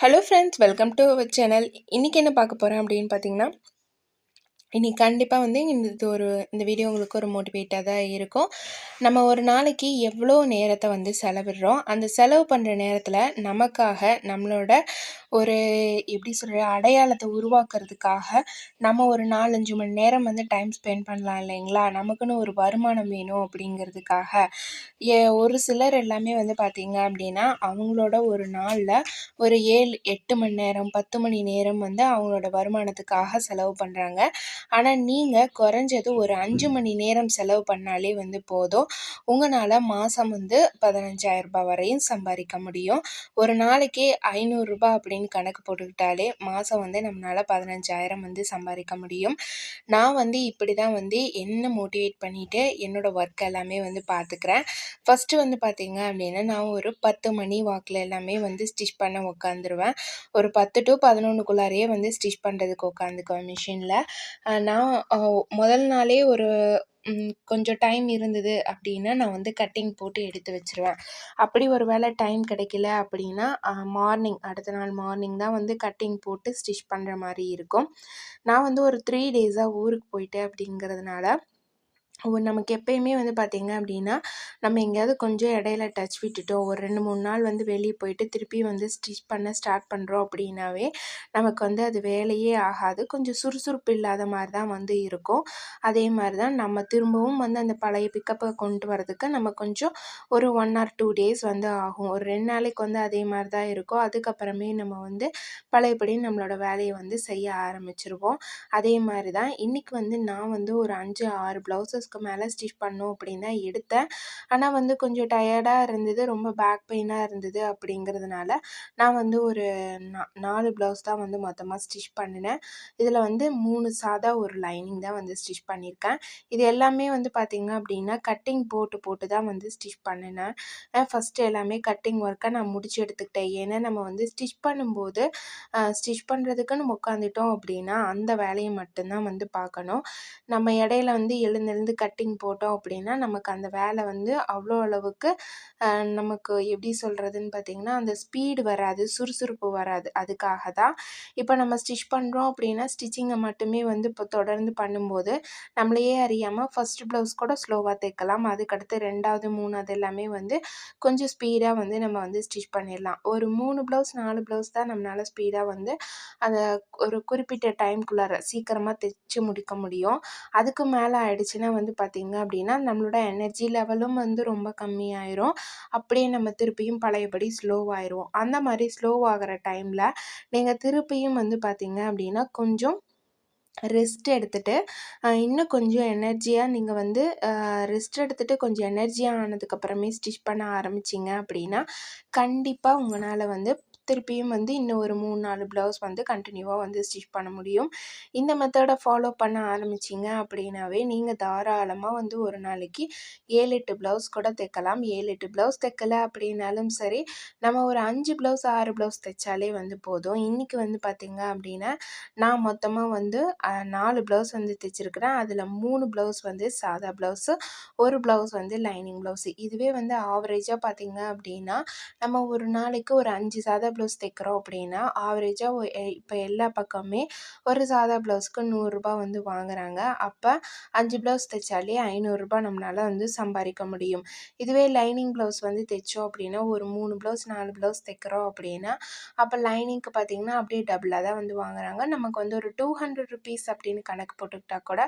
Hello friends welcome to our channel இன்றைக்கி என்ன பார்க்க போகிறேன் அப்படின்னு பார்த்தீங்கன்னா இன்றைக்கி கண்டிப்பாக வந்து இந்த இது ஒரு இந்த வீடியோ உங்களுக்கு ஒரு மோட்டிவேட்டாக தான் இருக்கும். நம்ம ஒரு நாளைக்கு எவ்வளோ நேரத்தை வந்து செலவிடுறோம்? அந்த செலவு பண்ணுற நேரத்தில் நமக்காக நம்மளோட ஒரு எப்படி சொல்கிற அடையாளத்தை உருவாக்குறதுக்காக நம்ம ஒரு நாலஞ்சு மணி நேரம் வந்து டைம் ஸ்பெண்ட் பண்ணலாம் இல்லைங்களா? நமக்குன்னு ஒரு வருமானம் வேணும் அப்படிங்கிறதுக்காக. ஏ ஒரு சிலர் எல்லாமே வந்து பார்த்திங்க அப்படின்னா அவங்களோட ஒரு நாளில் ஒரு ஏழு எட்டு மணி நேரம் பத்து மணி நேரம் வந்து அவங்களோட வருமானத்துக்காக செலவு பண்ணுறாங்க ஆனால் நீங்கள் குறைஞ்சது ஒரு அஞ்சு மணி நேரம் செலவு பண்ணாலே வந்து போதும். உங்களால் மாதம் வந்து பதினஞ்சாயிரரூபா வரையும் சம்பாதிக்க முடியும். ஒரு நாளைக்கு ஐநூறுரூபா அப்படின்னு கணக்கு போட்டுக்கிட்டாலே மாதம் வந்து நம்மளால் பதினஞ்சாயிரம் வந்து சம்பாதிக்க முடியும். நான் வந்து இப்படி தான் வந்து என்ன மோட்டிவேட் பண்ணிவிட்டு என்னோடய ஒர்க் எல்லாமே வந்து பார்த்துக்கிறேன் ஃபஸ்ட்டு வந்து பார்த்திங்க அப்படின்னா நான் ஒரு பத்து மணி வாக்கில் எல்லாமே வந்து ஸ்டிச் பண்ண உட்காந்துருவேன் ஒரு பத்து டு பதினொன்றுக்குள்ளாரையே வந்து ஸ்டிச் பண்ணுறதுக்கு உட்காந்துக்குவேன் மிஷினில் நான் முதல் நாளே ஒரு கொஞ்சம் டைம் இருந்தது அப்படின்னா நான் வந்து கட்டிங் போட்டு எடுத்து வச்சுருவேன். அப்படி ஒரு வேளை டைம் கிடைக்கல அப்படின்னா மார்னிங் அடுத்த நாள் மார்னிங் தான் வந்து கட்டிங் போட்டு ஸ்டிச் பண்ணுற மாதிரி இருக்கும். நான் வந்து ஒரு த்ரீ டேஸாக ஊருக்கு போயிட்டேன் அப்படிங்கிறதுனால நமக்கு எப்பயுமே வந்து பார்த்திங்க அப்படின்னா நம்ம எங்கேயாவது கொஞ்சம் இடையில டச் விட்டுட்டோம் ஒரு ரெண்டு மூணு நாள் வந்து வெளியே போயிட்டு திருப்பி வந்து ஸ்டிச் பண்ண ஸ்டார்ட் பண்ணுறோம் அப்படின்னாவே நமக்கு வந்து அது வேலையே ஆகாது. கொஞ்சம் சுறுசுறுப்பு இல்லாத மாதிரி தான் வந்து இருக்கும். அதே மாதிரி தான் நம்ம திரும்பவும் வந்து அந்த பழைய பிக்கப்பை கொண்டு வரதுக்கு நம்ம கொஞ்சம் ஒரு ஒன் ஆர் டூ டேஸ் வந்து ஆகும். ஒரு ரெண்டு நாளைக்கு வந்து அதே மாதிரி தான் இருக்கும். அதுக்கப்புறமே நம்ம வந்து பழையபடி நம்மளோட வேலையை வந்து செய்ய ஆரம்பிச்சிருவோம். அதே மாதிரி தான் இன்றைக்கி வந்து நான் வந்து ஒரு அஞ்சு ஆறு ப்ளவுசஸ் ப்ளவுஸ்க்கு மேலே ஸ்டிச் பண்ணும் அப்படின்னு தான் எடுத்தேன். ஆனால் வந்து கொஞ்சம் டயர்டாக இருந்தது ரொம்ப பேக் பெயினாக இருந்தது அப்படிங்கிறதுனால நான் வந்து ஒரு நா நாலு ப்ளவுஸ் தான் வந்து மொத்தமாக ஸ்டிச் பண்ணினேன். இதில் வந்து மூணு சாதா ஒரு லைனிங் தான் வந்து ஸ்டிச் பண்ணியிருக்கேன். இது எல்லாமே வந்து பார்த்திங்க அப்படின்னா கட்டிங் போட்டு போட்டு தான் வந்து ஸ்டிச் பண்ணினேன். ஃபஸ்ட்டு எல்லாமே கட்டிங் ஒர்க்கை நான் முடிச்சு எடுத்துக்கிட்டேன். ஏன்னா நம்ம வந்து ஸ்டிச் பண்ணும்போது ஸ்டிச் பண்ணுறதுக்குன்னு உட்காந்துட்டோம் அப்படின்னா அந்த வேலையை மட்டும்தான் வந்து பார்க்கணும். நம்ம இடையில வந்து எழுந்து எழுந்து கட்டிங் போட்டோம் அப்படின்னா நமக்கு அந்த வேலை வந்து அவ்வளோ அளவுக்கு நமக்கு எப்படி சொல்கிறதுன்னு பார்த்திங்கன்னா அந்த ஸ்பீடு வராது சுறுசுறுப்பு வராது. அதுக்காக தான் இப்போ நம்ம ஸ்டிச் பண்ணுறோம் அப்படின்னா ஸ்டிச்சிங்கை மட்டுமே வந்து இப்போ தொடர்ந்து பண்ணும்போது நம்மளையே அறியாமல் ஃபஸ்ட்டு ப்ளவுஸ் கூட ஸ்லோவாக தைக்கலாம். அதுக்கடுத்து ரெண்டாவது மூணாவது எல்லாமே வந்து கொஞ்சம் ஸ்பீடாக வந்து நம்ம வந்து ஸ்டிச் பண்ணிடலாம். ஒரு மூணு ப்ளவுஸ் நாலு ப்ளவுஸ் தான் நம்மளால் ஸ்பீடாக வந்து அதை ஒரு குறிப்பிட்ட டைம்குள்ளார சீக்கிரமாக தைச்சி முடிக்க முடியும். அதுக்கு மேலே ஆயிடுச்சுன்னா வந்து பார்த்திங்க அப்படின்னா நம்மளோட எனர்ஜி லெவலும் வந்து ரொம்ப கம்மியாயிரும். அப்படியே நம்ம திருப்பியும் பழையபடி ஸ்லோவாயிரும் அந்த மாதிரி ஸ்லோவாகிற டைமில் நீங்கள் திருப்பியும் வந்து பார்த்திங்க அப்படின்னா கொஞ்சம் ரெஸ்ட் எடுத்துகிட்டு இன்னும் கொஞ்சம் எனர்ஜியாக நீங்கள் வந்து ரெஸ்ட் எடுத்துகிட்டு கொஞ்சம் எனர்ஜியாக ஆனதுக்கப்புறமே ஸ்டிச் பண்ண ஆரம்பிச்சிங்க அப்படின்னா கண்டிப்பாக உங்களால் வந்து திருப்பியும் வந்து இன்னும் ஒரு மூணு நாலு ப்ளவுஸ் வந்து கண்டினியூவாக வந்து ஸ்டிச் பண்ண முடியும். இந்த மெத்தடை ஃபாலோ பண்ண ஆரம்பிச்சிங்க அப்படின்னாவே நீங்கள் தாராளமாக வந்து ஒரு நாளைக்கு ஏழு எட்டு ப்ளவுஸ் கூட தைக்கலாம். ஏழு எட்டு ப்ளவுஸ் தைக்கல அப்படின்னாலும் சரி நம்ம ஒரு அஞ்சு ப்ளவுஸ் ஆறு ப்ளவுஸ் தைச்சாலே வந்து போதும். இன்றைக்கி வந்து பார்த்திங்க அப்படின்னா நான் மொத்தமாக வந்து நாலு ப்ளவுஸ் வந்து தைச்சிருக்கிறேன். அதில் மூணு ப்ளவுஸ் வந்து சாதா ப்ளவுஸு ஒரு ப்ளவுஸ் வந்து லைனிங் ப்ளவுஸு இதுவே வந்து ஆவரேஜாக பார்த்திங்க அப்படின்னா நம்ம ஒரு நாளைக்கு ஒரு அஞ்சு சாதா ப்ளவுஸ் தைக்கிறோம் அப்படின்னா ஆவரேஜாக இப்போ எல்லா பக்கமே ஒரு சாதா ப்ளவுஸ்க்கு நூறுரூபா வந்து வாங்குகிறாங்க அப்போ அஞ்சு ப்ளவுஸ் தைச்சாலே ஐநூறுரூபா நம்மளால் வந்து சம்பாதிக்க முடியும். இதுவே லைனிங் ப்ளவுஸ் வந்து தைச்சோம் அப்படின்னா ஒரு மூணு ப்ளவுஸ் நாலு ப்ளவுஸ் தைக்கிறோம் அப்படின்னா அப்போ லைனிங்க்கு பார்த்திங்கன்னா அப்படியே டபுளாக தான் வந்து வாங்குகிறாங்க நமக்கு வந்து ஒரு டூ ஹண்ட்ரட் ருபீஸ் அப்படின்னு கணக்கு போட்டுக்கிட்டா கூட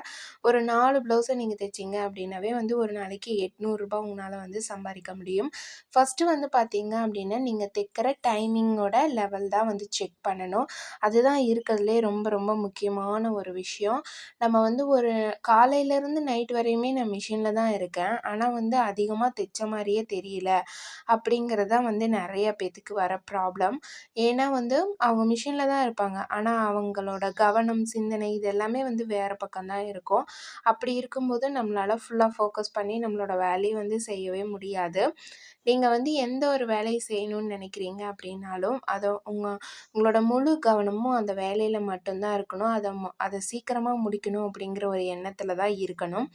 ஒரு நாலு ப்ளவுஸை நீங்கள் தைச்சிங்க அப்படின்னாவே வந்து ஒரு நாளைக்கு எட்நூறுரூபா உங்களால் வந்து சம்பாதிக்க முடியும். ஃபஸ்ட்டு வந்து பார்த்தீங்க அப்படின்னா நீங்கள் தைக்கிற டைமிங் மிஷினோட லெவல் தான் வந்து செக் பண்ணணும். அதுதான் இருக்கிறதுலே ரொம்ப ரொம்ப முக்கியமான ஒரு விஷயம். நம்ம வந்து ஒரு காலையிலேருந்து நைட் வரையுமே நான் மிஷினில் தான் இருக்கேன். ஆனால் வந்து அதிகமாக தைச்ச மாதிரியே தெரியல அப்படிங்கிறது தான் வந்து நிறைய பேத்துக்கு வர ப்ராப்ளம் ஏன்னா வந்து அவங்க மிஷினில் தான் இருப்பாங்க. ஆனால் அவங்களோட கவனம் சிந்தனை இது எல்லாமே வந்து வேறு பக்கம் தான் இருக்கும். அப்படி இருக்கும்போது நம்மளால் ஃபுல்லாக ஃபோக்கஸ் பண்ணி நம்மளோட வேலையை வந்து செய்யவே முடியாது. நீங்கள் வந்து எந்த ஒரு வேலையை செய்யணும்னு நினைக்கிறீங்க அப்படின்னாலும் இருந்தாலும் அதை உங்கள் உங்களோட முழு கவனமும் அந்த வேலையில் மட்டும்தான் இருக்கணும். அதை அதை சீக்கிரமாக முடிக்கணும் அப்படிங்கிற ஒரு எண்ணத்தில் தான் இருக்கணும்.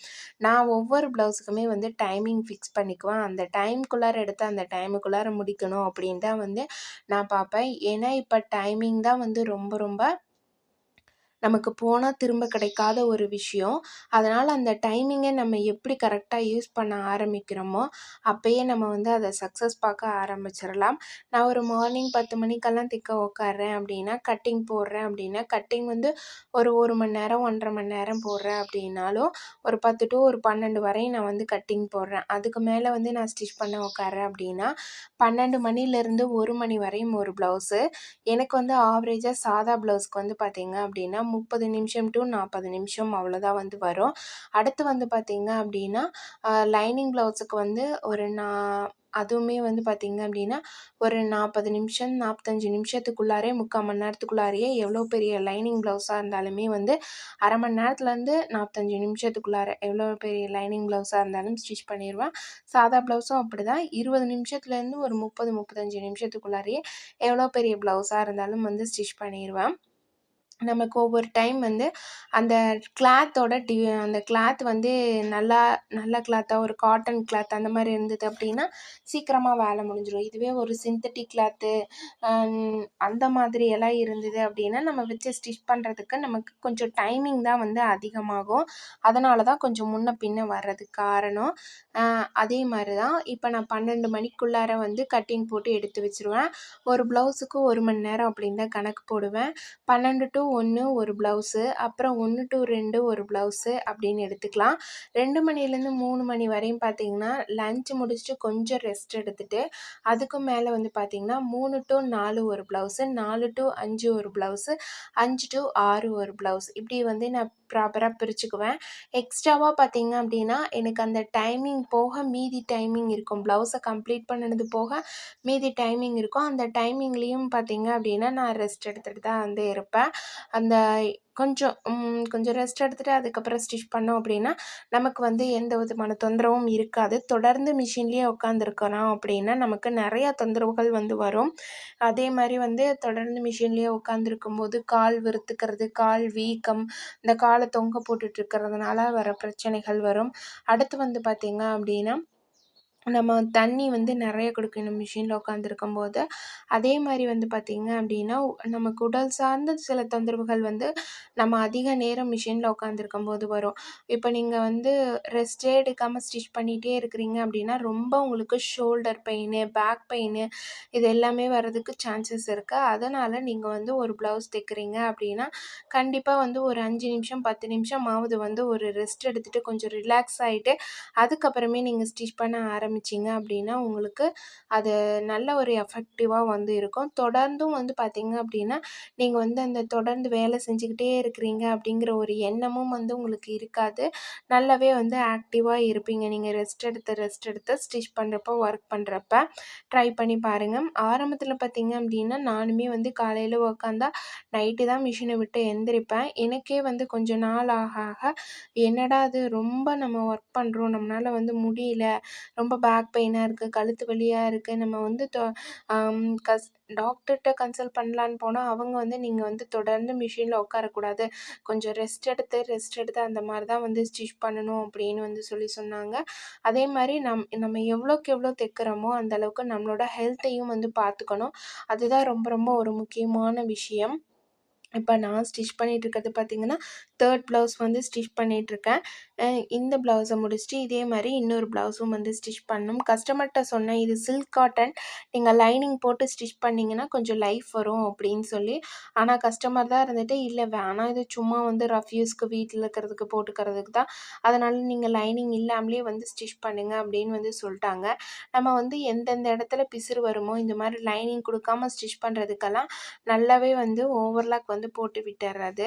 நான் ஒவ்வொரு ப்ளவுஸுக்குமே வந்து டைமிங் ஃபிக்ஸ் பண்ணிக்குவேன். அந்த டைம்குள்ளார எடுத்து அந்த டைமுக்குள்ளார முடிக்கணும் அப்படின்னு தான் வந்து நான் பார்ப்பேன். ஏன்னா இப்போ டைமிங் தான் வந்து ரொம்ப ரொம்ப நமக்கு போனால் திரும்ப கிடைக்காத ஒரு விஷயம். அதனால் அந்த டைமிங்கை நம்ம எப்படி கரெக்டாக யூஸ் பண்ண ஆரம்பிக்கிறோமோ அப்போயே நம்ம வந்து அதை சக்ஸஸ் பார்க்க ஆரம்பிச்சிடலாம் நான் ஒரு மார்னிங் பத்து மணிக்கெல்லாம் திக்க உட்காறேன் அப்படின்னா கட்டிங் போடுறேன் அப்படின்னா கட்டிங் வந்து ஒரு ஒரு மணி நேரம் ஒன்றரை மணி நேரம் போடுறேன் அப்படின்னாலும் ஒரு பத்து டு ஒரு பன்னெண்டு வரையும் நான் வந்து கட்டிங் போடுறேன். அதுக்கு மேலே வந்து நான் ஸ்டிச் பண்ண உட்காறேன் அப்படின்னா பன்னெண்டு மணிலேருந்து ஒரு மணி வரையும் ஒரு ப்ளவுஸு எனக்கு வந்து ஆவரேஜாக சாதா ப்ளவுஸ்க்கு வந்து பார்த்திங்க அப்படின்னா முப்பது நிமிஷம் டு நாற்பது நிமிஷம் அவ்வளோதான் வந்து வரும். அடுத்து வந்து பார்த்திங்க அப்படின்னா லைனிங் ப்ளவுஸுக்கு வந்து ஒரு நான் அதுவுமே வந்து பார்த்திங்க அப்படின்னா ஒரு நாற்பது நிமிஷம் நாற்பத்தஞ்சு நிமிஷத்துக்குள்ளாரே முக்கால் மணி நேரத்துக்குள்ளாரையே எவ்வளோ பெரிய லைனிங் ப்ளவுஸாக இருந்தாலுமே வந்து அரை மணி நேரத்துலேருந்து நாற்பத்தஞ்சு நிமிஷத்துக்குள்ளார எவ்வளோ பெரிய லைனிங் ப்ளவுஸாக இருந்தாலும் ஸ்டிச் பண்ணிடுவேன். சாதா ப்ளவுஸும் அப்படி தான் இருபது நிமிஷத்துலேருந்து ஒரு முப்பது முப்பத்தஞ்சு நிமிஷத்துக்குள்ளாரையே எவ்வளோ பெரிய ப்ளவுஸாக இருந்தாலும் வந்து ஸ்டிச் பண்ணிடுவேன். நமக்கு ஒவ்வொரு டைம் வந்து அந்த கிளாத்தோட டி அந்த கிளாத் வந்து நல்லா நல்ல கிளாத்தாக ஒரு காட்டன் கிளாத் அந்த மாதிரி இருந்தது அப்படின்னா சீக்கிரமாக வேலை முடிஞ்சிடும் இதுவே ஒரு சிந்தட்டிக் கிளாத்து அந்த மாதிரி எல்லாம் இருந்தது அப்படின்னா நம்ம வச்சு ஸ்டிச் பண்ணுறதுக்கு நமக்கு கொஞ்சம் டைமிங் தான் வந்து அதிகமாகும். அதனால தான் கொஞ்சம் முன்ன பின்ன வர்றதுக்கு காரணம். அதே மாதிரி தான் இப்போ நான் பன்னெண்டு மணிக்குள்ளார வந்து கட்டிங் போட்டு எடுத்து வச்சுருவேன். ஒரு ப்ளவுஸுக்கு ஒரு மணி நேரம் அப்படின்னு தான் கணக்கு போடுவேன். பன்னெண்டு டு ஒன்று ஒரு ப்ளவுஸு அப்புறம் ஒன்று டு ரெண்டு ஒரு ப்ளவுஸு அப்படின்னு எடுத்துக்கலாம். ரெண்டு மணிலேருந்து மூணு மணி வரையும் பார்த்தீங்கன்னா லஞ்ச் முடிச்சுட்டு கொஞ்சம் ரெஸ்ட் எடுத்துகிட்டு அதுக்கும் மேலே வந்து பார்த்திங்கன்னா மூணு டு நாலு ஒரு ப்ளவுஸு நாலு டு அஞ்சு ஒரு ப்ளவுஸு அஞ்சு டு ஆறு ஒரு ப்ளவுஸ் இப்படி வந்து நான் ப்ராப்பராக பிரிச்சுக்குவேன். எக்ஸ்ட்ராவாக பார்த்தீங்க அப்படின்னா எனக்கு அந்த டைமிங் போக மீதி டைமிங் இருக்கும். ப்ளவுஸை கம்ப்ளீட் பண்ணினது போக மீதி டைமிங் இருக்கும். அந்த டைமிங்லேயும் பார்த்தீங்க அப்படின்னா நான் ரெஸ்ட் எடுத்துகிட்டு தான் வந்து இருப்பேன். அந்த கொஞ்சம் கொஞ்சம் ரெஸ்ட் எடுத்துகிட்டு அதுக்கப்புறம் ஸ்டிச் பண்ணோம் அப்படின்னா நமக்கு வந்து எந்த விதமான தொந்தரவும் இருக்காது. தொடர்ந்து மிஷின்லேயே உட்காந்துருக்கிறோம் அப்படின்னா நமக்கு நிறையா தொந்தரவுகள் வந்து வரும். அதே மாதிரி வந்து தொடர்ந்து மிஷின்லேயே உட்காந்துருக்கும் போது கால் விறுத்துக்கிறது கால் வீக்கம் இந்த காலை தொங்க போட்டுட்ருக்கிறதுனால வர பிரச்சனைகள் வரும். அடுத்து வந்து பார்த்திங்க அப்படின்னா நம்ம தண்ணி வந்து நிறைய குடிக்கணும். மிஷினில் உட்காந்துருக்கும் போது அதே மாதிரி வந்து பார்த்திங்க அப்படின்னா நமக்கு உடல் சார்ந்த சில தொந்தரவுகள் வந்து நம்ம அதிக நேரம் மிஷினில் உட்காந்துருக்கும் போது வரும். இப்போ நீங்கள் வந்து ரெஸ்ட்டே எடுக்காமல் ஸ்டிச் பண்ணிகிட்டே இருக்கிறீங்க அப்படின்னா ரொம்ப உங்களுக்கு ஷோல்டர் பெயின் பேக் பெயின் இது எல்லாமே வர்றதுக்கு சான்சஸ் இருக்குது அதனால் நீங்கள் வந்து ஒரு ப்ளவுஸ் தைக்கிறீங்க அப்படின்னா கண்டிப்பாக வந்து ஒரு அஞ்சு நிமிஷம் பத்து நிமிஷமாவது வந்து ஒரு ரெஸ்ட் எடுத்துகிட்டு கொஞ்சம் ரிலாக்ஸ் ஆகிட்டு அதுக்கப்புறமே நீங்கள் ஸ்டிச் பண்ண ஆரம்பி ஆரம்பிச்சிங்க அப்படின்னா உங்களுக்கு அது நல்ல ஒரு எஃபெக்டிவாக வந்து இருக்கும். தொடர்ந்தும் வந்து பார்த்திங்க அப்படின்னா நீங்கள் வந்து அந்த தொடர்ந்து வேலை செஞ்சுக்கிட்டே இருக்கிறீங்க அப்படிங்கிற ஒரு எண்ணமும் வந்து உங்களுக்கு இருக்காது. நல்லாவே வந்து ஆக்டிவாக இருப்பீங்க. நீங்கள் ரெஸ்ட் எடுத்து ரெஸ்ட் எடுத்து ஸ்டிச் பண்ணுறப்போ ஒர்க் பண்ணுறப்ப ட்ரை பண்ணி பாருங்கள் ஆரம்பத்தில் பார்த்திங்க அப்படின்னா நானுமே வந்து காலையில் உக்காந்தா நைட்டு தான் மிஷினை விட்டு எந்திரிப்பேன். எனக்கே வந்து கொஞ்சம் நாள் ஆக ஆக என்னடா அது ரொம்ப நம்ம ஒர்க் பண்ணுறோம் நம்மளால் வந்து முடியல. ரொம்ப பேக் பெயினாக இருக்குது கழுத்து வலியாக இருக்குது நம்ம வந்து தொ கஸ் டாக்டர்கிட்ட கன்சல்ட் பண்ணலான்னு போனால் அவங்க வந்து நீங்கள் வந்து தொடர்ந்து மிஷினில் உட்காரக்கூடாது. கொஞ்சம் ரெஸ்ட் எடுத்து ரெஸ்ட் எடுத்து அந்த மாதிரி தான் வந்து ஸ்டிச் பண்ணணும் அப்படின்னு வந்து சொல்லி சொன்னாங்க. அதே மாதிரி நம் நம்ம எவ்வளோக்கு எவ்வளோ தைக்கிறோமோ அந்தளவுக்கு நம்மளோட ஹெல்த்தையும் வந்து பார்த்துக்கணும். அதுதான் ரொம்ப ரொம்ப ஒரு முக்கியமான விஷயம். இப்போ நான் ஸ்டிச் பண்ணிகிட்டு இருக்கிறது பார்த்திங்கன்னா தேர்ட் ப்ளவுஸ் வந்து ஸ்டிச் பண்ணிகிட்ருக்கேன் இந்த ப்ளவுஸை முடிச்சுட்டு இதே மாதிரி இன்னொரு ப்ளவுஸும் வந்து ஸ்டிச் பண்ணணும். கஸ்டமர்கிட்ட சொன்னேன் இது சில்க் காட்டன் நீங்கள் லைனிங் போட்டு ஸ்டிச் பண்ணிங்கன்னா கொஞ்சம் லைஃப் வரும் அப்படின்னு சொல்லி. ஆனால் கஸ்டமர் தான் இருந்துட்டு இல்லை வேணாம். இது சும்மா வந்து ரஃப் யூஸ்க்கு வீட்டில் இருக்கிறதுக்கு போட்டுக்கிறதுக்கு தான். அதனால் நீங்கள் லைனிங் இல்லாமலே வந்து ஸ்டிச் பண்ணுங்கள் அப்படின்னு வந்து சொல்லிட்டாங்க. நம்ம வந்து எந்தெந்த இடத்துல பிசுறு வருமோ இந்த மாதிரி லைனிங் கொடுக்காம ஸ்டிச் பண்ணுறதுக்கெல்லாம் நல்லாவே வந்து ஓவர்லாக் வந்து வந்து போட்டு விட்டுறது.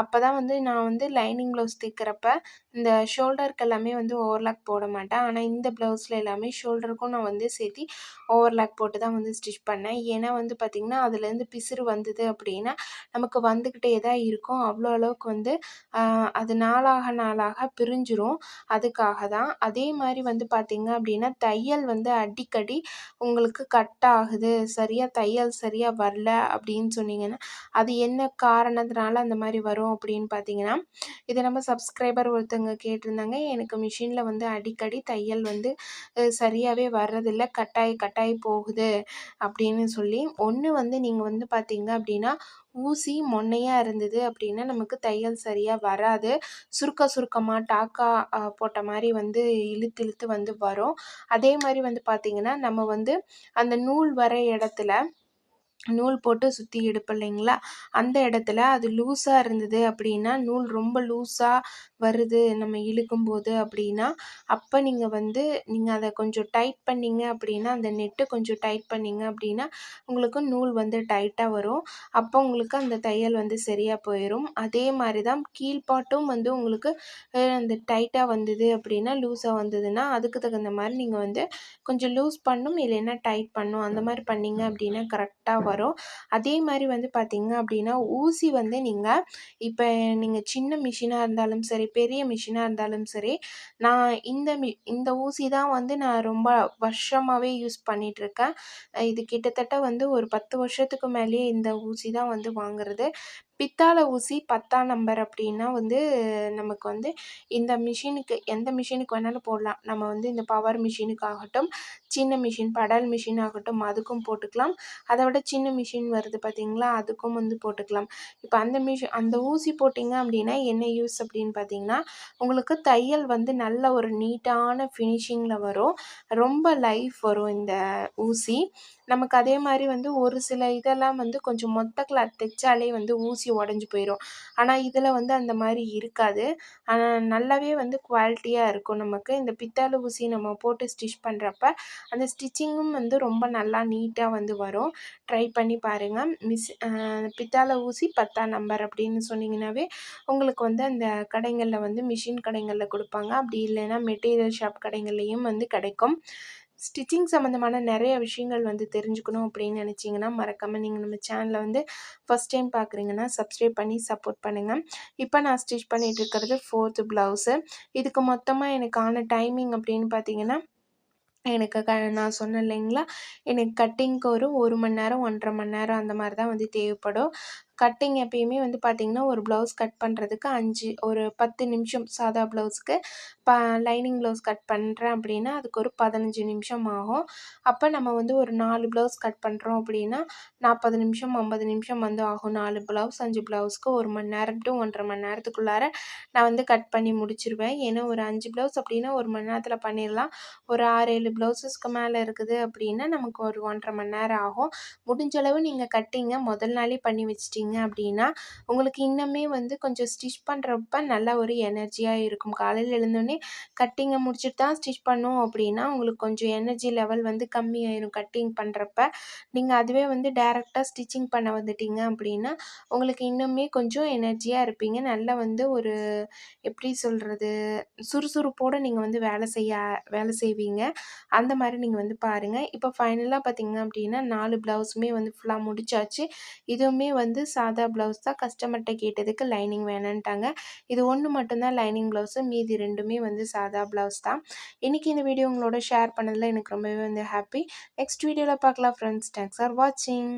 அப்போ தான் வந்து நான் நான் வந்து லைனிங் ப்ளவுஸ் தைக்கிறப்ப இந்த ஷோல்டருக்கு எல்லாமே வந்து ஓவர்லாக் போட மாட்டேன். ஆனால் இந்த ப்ளவுஸில் எல்லாமே ஷோல்டருக்கும் நான் வந்து சேர்த்தி ஓவர்லாக் போட்டு தான் வந்து ஸ்டிச் பண்ணேன். ஏன்னா வந்து பார்த்திங்கன்னா அதுலேருந்து பிசுறு வந்தது அப்படின்னா நமக்கு வந்துக்கிட்டே தான் இருக்கும். அவ்வளோ அளவுக்கு வந்து அது நாளாக நாளாக பிரிஞ்சிரும். அதுக்காக தான். அதே மாதிரி வந்து பார்த்திங்க அப்படின்னா தையல் வந்து அடிக்கடி உங்களுக்கு கட் ஆகுது. சரியாக தையல் சரியாக வரல அப்படின்னு சொன்னீங்கன்னா அது என்ன காரணத்தினால அந்த மாதிரி வரும் அப்படின்னு பார்த்தீங்கன்னா இதை நம்ம சப்ஸ்கிரைபர் ஒருத்தவங்க கேட்டிருந்தாங்க. எனக்கு மிஷினில் வந்து அடிக்கடி தையல் வந்து சரியாகவே வர்றதில்ல. கட்டாயி கட்டாயி போகுது அப்படின்னு சொல்லி ஒன்று வந்து நீங்கள் வந்து பார்த்தீங்க அப்படின்னா ஊசி மொன்னையாக இருந்தது அப்படின்னா நமக்கு தையல் சரியாக வராது. சுருக்க சுருக்கமாக டாக்கா போட்ட மாதிரி வந்து இழுத்து இழுத்து வந்து வரும். அதே மாதிரி வந்து பார்த்திங்கன்னா நம்ம வந்து அந்த நூல் வர இடத்துல நூல் போட்டு சுற்றி எடுப்போம் இல்லைங்களா? அந்த இடத்துல அது லூஸாக இருந்தது அப்படின்னா நூல் ரொம்ப லூஸாக வருது நம்ம இழுக்கும்போது அப்படின்னா அப்போ நீங்கள் வந்து நீங்கள் அதை கொஞ்சம் டைட் பண்ணிங்க அப்படின்னா அந்த நெட்டு கொஞ்சம் டைட் பண்ணிங்க அப்படின்னா உங்களுக்கு நூல் வந்து டைட்டாக வரும். அப்போ உங்களுக்கு அந்த தையல் வந்து சரியாக போயிடும் அதே மாதிரி தான் கீழ்ப்பாட்டும் வந்து உங்களுக்கு அந்த டைட்டாக வந்தது அப்படின்னா லூஸாக வந்ததுன்னா அதுக்கு தகுந்த மாதிரி நீங்கள் வந்து கொஞ்சம் லூஸ் பண்ணும் இல்லைன்னா டைட் பண்ணும். அந்த மாதிரி பண்ணிங்க அப்படின்னா கரெக்டாக வரும். அதே மாதிரி வந்து பார்த்திங்க அப்படின்னா ஊசி வந்து நீங்கள் இப்போ நீங்கள் சின்ன மிஷினாக இருந்தாலும் சரி பெரிய மிஷினாக இருந்தாலும் சரி நான் இந்த மி இந்த ஊசி தான் வந்து நான் ரொம்ப வருஷமாகவே யூஸ் பண்ணிகிட்ருக்கேன் இது கிட்டத்தட்ட வந்து ஒரு பத்து வருஷத்துக்கு மேலேயே இந்த ஊசி தான் வந்து வாங்குறது. பித்தாழை ஊசி பத்தாம் நம்பர் அப்படின்னா வந்து நமக்கு வந்து இந்த மிஷினுக்கு எந்த மிஷினுக்கு வேணாலும் போடலாம். நம்ம வந்து இந்த பவர் மிஷினுக்காகட்டும் சின்ன மிஷின் படல் மிஷின் ஆகட்டும் அதுக்கும் போட்டுக்கலாம். அதை விட சின்ன மிஷின் வருது பார்த்திங்களா அதுக்கும் வந்து போட்டுக்கலாம். இப்போ அந்த மிஷின் அந்த ஊசி போட்டிங்க அப்படின்னா என்ன யூஸ் அப்படின்னு பார்த்தீங்கன்னா உங்களுக்கு தையல் வந்து நல்ல ஒரு நீட்டான ஃபினிஷிங்கில் வரும். ரொம்ப லைஃப் வரும் இந்த ஊசி. நமக்கு அதே மாதிரி வந்து ஒரு சில இதெல்லாம் வந்து கொஞ்சம் மொத்த கிளாத் தைச்சாலே வந்து ஊசி உடஞ்சி போயிடும் ஆனால் இதில் வந்து அந்த மாதிரி இருக்காது. ஆனால் நல்லாவே வந்து குவாலிட்டியாக இருக்கும் நமக்கு. இந்த பித்தாளை ஊசி நம்ம போட்டு ஸ்டிச் பண்ணுறப்ப அந்த ஸ்டிச்சிங்கும் வந்து ரொம்ப நல்லா நீட்டாக வந்து வரும். ட்ரை பண்ணி பாருங்கள் மிஸ் பித்தாளை ஊசி பத்தாம் நம்பர் அப்படின்னு சொன்னிங்கனாவே உங்களுக்கு வந்து அந்த கடைகளில் வந்து மிஷின் கடைகளில் கொடுப்பாங்க. அப்படி இல்லைன்னா மெட்டீரியல் ஷாப் கடைகள்லேயும் வந்து கிடைக்கும். ஸ்டிச்சிங் சம்மந்தமான நிறைய விஷயங்கள் வந்து தெரிஞ்சுக்கணும் அப்படின்னு நினச்சிங்கன்னா மறக்காமல் நீங்கள் நம்ம சேனலை வந்து ஃபஸ்ட் டைம் பார்க்குறீங்கன்னா சப்ஸ்கிரைப் பண்ணி சப்போர்ட் பண்ணுங்கள் இப்போ நான் ஸ்டிச் பண்ணிகிட்டு இருக்கிறது ஃபோர்த்து ப்ளவுஸு இதுக்கு மொத்தமாக எனக்கான டைமிங் அப்படின்னு பார்த்தீங்கன்னா எனக்கு க நான் சொன்னேன் இல்லைங்களா? எனக்கு கட்டிங்க்கு ஒரு ஒரு மணி நேரம் ஒன்றரை மணி நேரம் அந்த மாதிரி தான் வந்து தேவைப்படும். கட்டிங் எப்பயுமே வந்து பார்த்திங்கன்னா ஒரு ப்ளவுஸ் கட் பண்ணுறதுக்கு அஞ்சு ஒரு பத்து நிமிஷம் சாதா ப்ளவுஸ்க்கு ப லைனிங் ப்ளவுஸ் கட் பண்ணுறேன் அப்படின்னா அதுக்கு ஒரு பதினஞ்சு நிமிஷம் ஆகும். அப்போ நம்ம வந்து ஒரு நாலு ப்ளவுஸ் கட் பண்ணுறோம் அப்படின்னா நாற்பது நிமிஷம் ஐம்பது நிமிஷம் வந்து ஆகும். நாலு ப்ளவுஸ் அஞ்சு ப்ளவுஸ்க்கு ஒரு மணி நேரம் டு ஒன்றரை மணி நேரத்துக்குள்ளார நான் வந்து கட் பண்ணி முடிச்சிருவேன். ஏன்னா ஒரு அஞ்சு ப்ளவுஸ் அப்படின்னா ஒரு மணி நேரத்தில் பண்ணிடலாம். ஒரு ஆறு ஏழு ப்ளவுஸஸ்க்கு மேலே இருக்குது அப்படின்னா நமக்கு ஒரு ஒன்றரை மணி நேரம் ஆகும். முடிஞ்சளவு நீங்கள் கட்டிங்க முதல் நாளே பண்ணி வச்சிட்டிங்க பண்ணிங்க அப்படின்னா உங்களுக்கு இன்னுமே வந்து கொஞ்சம் ஸ்டிச் பண்ணுறப்ப நல்ல ஒரு எனர்ஜியாக இருக்கும். காலையில் எழுந்தோடனே கட்டிங்கை முடிச்சுட்டு தான் ஸ்டிச் பண்ணோம் அப்படின்னா உங்களுக்கு கொஞ்சம் எனர்ஜி லெவல் வந்து கம்மியாயிரும் கட்டிங் பண்ணுறப்ப நீங்கள் அதுவே வந்து டேரெக்டாக ஸ்டிச்சிங் பண்ண வந்துட்டீங்க அப்படின்னா உங்களுக்கு இன்னுமே கொஞ்சம் எனர்ஜியாக இருப்பீங்க. நல்லா வந்து ஒரு எப்படி சொல்கிறது சுறுசுறுப்போடு நீங்கள் வந்து வேலை செய்ய வேலை செய்வீங்க. அந்த மாதிரி நீங்கள் வந்து பாருங்கள் இப்போ ஃபைனலாக பார்த்தீங்க அப்படின்னா நாலு ப்ளவுஸுமே வந்து ஃபுல்லாக முடிச்சாச்சு. இதுவுமே வந்து சாதா ப்ளவுஸ் தான் கஸ்டமர்கிட்ட கேட்டதுக்கு லைனிங் வேணான்ட்டாங்க இது ஒன்று மட்டும்தான் லைனிங் ப்ளவுஸு மீதி ரெண்டுமே வந்து சாதா ப்ளவுஸ் தான். இன்றைக்கி இந்த வீடியோ உங்களோட ஷேர் பண்ணதில் எனக்கு ரொம்பவே வந்து ஹாப்பி நெக்ஸ்ட் வீடியோவில் பார்க்கலாம் ஃப்ரெண்ட்ஸ் தேங்க்ஸ் ஃபார் வாட்சிங்